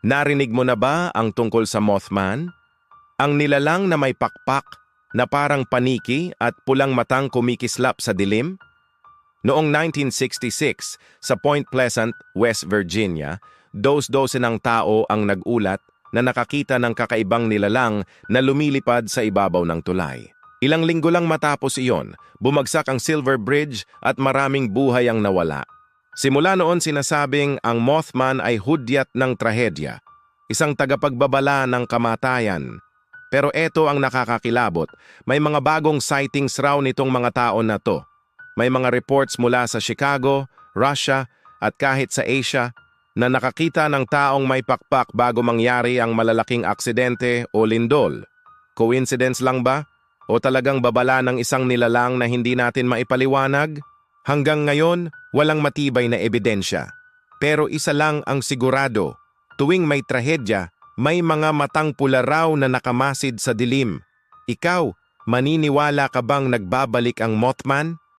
Narinig mo na ba ang tungkol sa Mothman? Ang nilalang na may pakpak na parang paniki at pulang matang kumikislap sa dilim? Noong 1966, sa Point Pleasant, West Virginia, dos-dose ng tao ang nagulat na nakakita ng kakaibang nilalang na lumilipad sa ibabaw ng tulay. Ilang linggo lang matapos iyon, bumagsak ang Silver Bridge at maraming buhay ang nawala. Simula noon sinasabing ang Mothman ay hudyat ng trahedya, isang tagapagbabala ng kamatayan. Pero eto ang nakakakilabot, may mga bagong sightings raw nitong mga tao na to. May mga reports mula sa Chicago, Russia at kahit sa Asia na nakakita ng taong may pakpak bago mangyari ang malalaking aksidente o lindol. Coincidence lang ba? O talagang babala ng isang nilalang na hindi natin maipaliwanag? Hanggang ngayon, walang matibay na ebidensya. Pero isa lang ang sigurado, tuwing may trahedya, may mga matang pula raw na nakamasid sa dilim. Ikaw, maniniwala ka bang nagbabalik ang Mothman?